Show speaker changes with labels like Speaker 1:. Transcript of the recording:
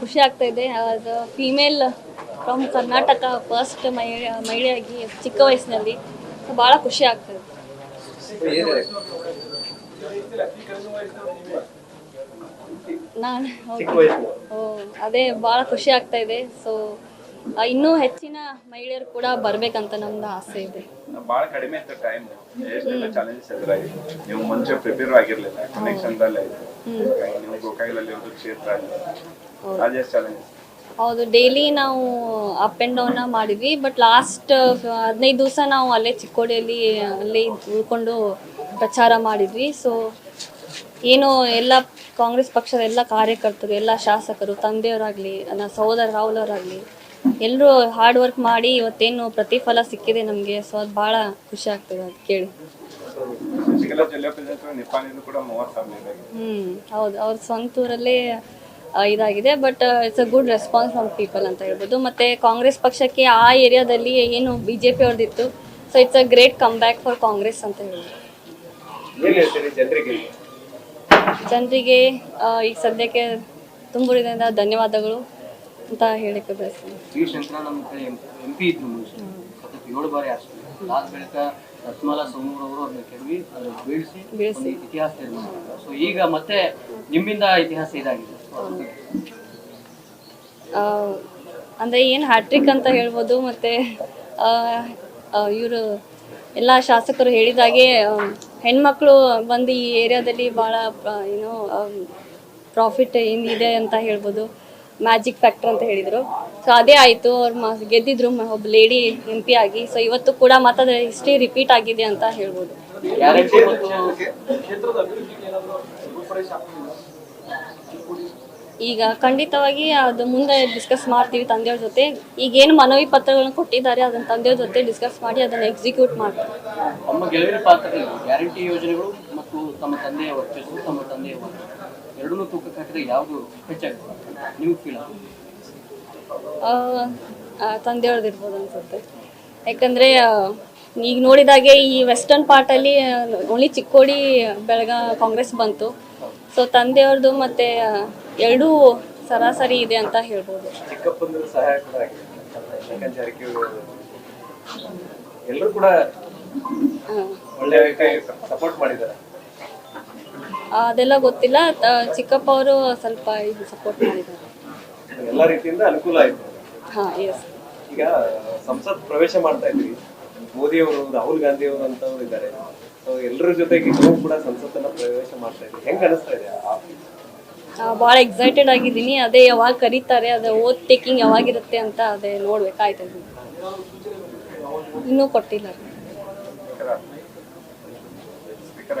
Speaker 1: ಖುಷಿ ಆಗ್ತಾ ಇದೆ. ಅದು ಫೀಮೇಲ್ ಫ್ರಮ್ ಕರ್ನಾಟಕ ಫಸ್ಟ್ ಮಹಿಳೆ ಮಹಿಳೆಯಾಗಿ ಚಿಕ್ಕ ವಯಸ್ಸಿನಲ್ಲಿ ಭಾಳ ಖುಷಿ ಆಗ್ತಾ ಇದೆ. ನಾನು ಓ ಅದೇ ಭಾಳ ಖುಷಿ ಆಗ್ತಾ ಇದೆ. ಸೊ ಇನ್ನೂ ಹೆಚ್ಚಿನ ಮಹಿಳೆಯರು ಕೂಡ ಬರ್ಬೇಕಂತ ನಮ್ದು ಆಸೆ ಇದೆ.
Speaker 2: ಬಹಳ ಕಡಿಮೆ ಇತ್ತು ಟೈಮ್ ಎಷ್ಟೆಲ್ಲ ಚಾಲೆಂಜಸ್ ಎದುರಾಗಿದೆ ನೀವು ಮುಂಚೆ ಪ್ರಿಪೇರ್ ಆಗಿರ್ಲಿಲ್ಲ ನೀವು ಒಂದು ಕ್ಷೇತ್ರ ಅಲ್ಲಿ. ಚಾಲೆಂಜಸ್
Speaker 1: ಹೌದು ಡೈಲಿ ನಾವು ಅಪ್ ಆ್ಯಂಡ್ ಡೌನ್ ಮಾಡಿದ್ವಿ ಬಟ್ ಲಾಸ್ಟ್ ಹದಿನೈದು ದಿವಸ ನಾವು ಅಲ್ಲೇ ಚಿಕ್ಕೋಡಿಯಲ್ಲಿ ಅಲ್ಲೇ ಉಳ್ಕೊಂಡು ಪ್ರಚಾರ ಮಾಡಿದ್ವಿ. ಸೊ ಏನು ಎಲ್ಲ ಕಾಂಗ್ರೆಸ್ ಪಕ್ಷದ ಎಲ್ಲ ಕಾರ್ಯಕರ್ತರು ಎಲ್ಲ ಶಾಸಕರು ತಂದೆಯವರಾಗಲಿ ನನ್ನ ಸಹೋದರ ರಾಹುಲ್ ಅವರಾಗಲಿ ಎಲ್ಲರೂ ಹಾರ್ಡ್ ವರ್ಕ್ ಮಾಡಿ ಇವತ್ತೇನು ಪ್ರತಿಫಲ ಸಿಕ್ಕಿದೆ ನಮಗೆ ಸೊ ಅದು ಭಾಳ ಖುಷಿ ಆಗ್ತದೆ ಅದು ಕೇಳಿ. ಹ್ಮ್ ಹೌದು. ಅವ್ರ ಸ್ವಂತ ಊರಲ್ಲೇ ಆ, ಇದಾಗಿದೆ but it's a good response from people ಅಂತ ಹೇಳ್ಬೋದು. ಮತ್ತೆ ಕಾಂಗ್ರೆಸ್ ಪಕ್ಷಕ್ಕೆ ಆ ಏರಿಯಾದಲ್ಲಿ ಏನು B J P ಅವ್ರದ್ದಿತ್ತು so it's a great comeback for Congress ಅಂತ ಹೇಳ್ಬೋದು.
Speaker 3: ಜನರಿಗೆ?
Speaker 1: ಜನರಿಗೆ ಈಗ ಸದ್ಯಕ್ಕೆ ತುಂಬುವುದರಿಂದ ಧನ್ಯವಾದಗಳು. ಅಂತ ಹೇಳಿಕ ಬಯಸ್ತೀನಿ.
Speaker 4: ವಿ ಶಂಕರ ನಮ್ಮ ಕಡೆ ಎಂ ಪಿ ಇದ್ರು ಮುಂಚೆ ಸತತ ಏಳು ಬಾರಿ ಆರಿಸ್ತಾರೆ ಲಾಸ್ಟ್ ಬಳಿಕ ರತ್ಮಾಲಾ ಸೋಮೂರ್ ಅವರು ಅವ್ರನ್ನ ಕೆಡವಿ ಬೀಳಿಸಿ ಒಂದು ಇತಿಹಾಸ ನಿರ್ಮಾಣ ಸೊ ಈಗ ಮತ್ತೆ ನಿಮ್ಮಿಂದ ಇತಿಹಾಸ ಇದಾಗಿದೆ.
Speaker 1: ಅಂದರೆ ಏನು ಹ್ಯಾಟ್ರಿಕ್ ಅಂತ ಹೇಳ್ಬೋದು ಮತ್ತು ಇವರು ಎಲ್ಲ ಶಾಸಕರು ಹೇಳಿದಾಗೆ ಹೆಣ್ಮಕ್ಳು ಬಂದು ಈ ಏರಿಯಾದಲ್ಲಿ ಭಾಳ ಏನು ಪ್ರಾಫಿಟ್ ಏನಿದೆ ಅಂತ ಹೇಳ್ಬೋದು. ಮ್ಯಾಜಿಕ್ ಫ್ಯಾಕ್ಟರ್ ಅಂತ ಹೇಳಿದ್ರು. ಸೊ ಅದೇ ಆಯಿತು. ಅವ್ರು ಗೆದ್ದಿದ್ರು ಒಬ್ಬ ಲೇಡಿ ಎಂ ಪಿ ಆಗಿ. ಸೊ ಇವತ್ತು ಕೂಡ ಮತ್ತದ ಹಿಸ್ಟ್ರಿ ರಿಪೀಟ್ ಆಗಿದೆ ಅಂತ ಹೇಳ್ಬೋದು.
Speaker 4: ಮತ್ತು
Speaker 1: ಈಗ ಖಂಡಿತವಾಗಿ ಅದು ಮುಂದೆ ಡಿಸ್ಕಸ್ ಮಾಡ್ತೀವಿ ತಂದೆಯವ್ರ ಜೊತೆ. ಈಗ ಏನು ಮನವಿ ಪತ್ರಗಳನ್ನ ಕೊಟ್ಟಿದ್ದಾರೆ, ಅದನ್ನ ತಂದೆಯವ್ರ ಜೊತೆ ಡಿಸ್ಕಸ್ ಮಾಡಿ ಅದನ್ನ ಎಕ್ಸಿಕ್ಯೂಟ್
Speaker 4: ಮತ್ತು ವರ್ಚಸ್ಸು. ಎರಡನ್ನೂ ತೂಕಕ್ಕೆ ಹಾಕಿದ್ರೆ ಯಾವುದು ಹೆಚ್ಚಾಗುತ್ತೆ ನೀವು ಫೀಲ್ ಆಗುತ್ತೆ
Speaker 1: ತಂದೆಯವ್ರದ್ದು ಇರ್ಬೋದು ಅನ್ಸುತ್ತೆ. ಯಾಕಂದರೆ ಈಗ ನೋಡಿದಾಗೆ ಈ ವೆಸ್ಟರ್ನ್ ಪಾರ್ಟಲ್ಲಿ ಓನ್ಲಿ ಚಿಕ್ಕೋಡಿ ಬೆಳಗ ಕಾಂಗ್ರೆಸ್ ಬಂತು. ಸೊ ತಂದೆಯವ್ರದ್ದು ಮತ್ತೆ ಎರಡೂ ಸರಾಸರಿ ಇದೆ ಅಂತ ಹೇಳ್ಬೋದು.
Speaker 3: ಎಲ್ಲರೂ ಕೂಡ ಸಪೋರ್ಟ್ ಮಾಡಿದ್ದಾರೆ.
Speaker 1: ಅದೆಲ್ಲ ಗೊತ್ತಿಲ್ಲ. ಚಿಕ್ಕಪ್ಪ ಅವರು ಸ್ವಲ್ಪ ಇದು ಸಪೋರ್ಟ್ ಮಾಡಿದ್ದಾರೆ.
Speaker 3: ಎಲ್ಲ ರೀತಿಯಿಂದ ಅನುಕೂಲ ಆಯ್ತು.
Speaker 1: ಹಾಂ ಎಸ್
Speaker 3: ಈಗ ಸಂಸತ್ ಪ್ರವೇಶ ಮಾಡ್ತಾ ಇದ್ವಿ ಮೋದಿ ಅವರು ರಾಹುಲ್ ಗಾಂಧಿ ಅವರು ಅಂತವ್ರು ಇದ್ದಾರೆ. ಸೊ ಎಲ್ಲರ ಜೊತೆಗೆ ನೀವು ಕೂಡ ಸಂಸತ್ತನ್ನ ಪ್ರವೇಶ ಮಾಡ್ತಾ ಇದ್ವಿ ಹೆಂಗ್ ಅನಿಸ್ತಾ ಇದೆ
Speaker 1: ಭಾಳ ಎಕ್ಸೈಟೆಡ್ ಆಗಿದ್ದೀನಿ. ಅದೇ ಯಾವಾಗ ಕರೀತಾರೆ ಅದೇ ಓದ್ ಟೇಕಿಂಗ್ ಯಾವಾಗಿರುತ್ತೆ ಅಂತ ಅದೇ ನೋಡ್ಬೇಕಾಯ್ತು ಇನ್ನೂ ಕೊಟ್ಟಿಲ್ಲ.
Speaker 2: ಸ್ಪೀಕರ್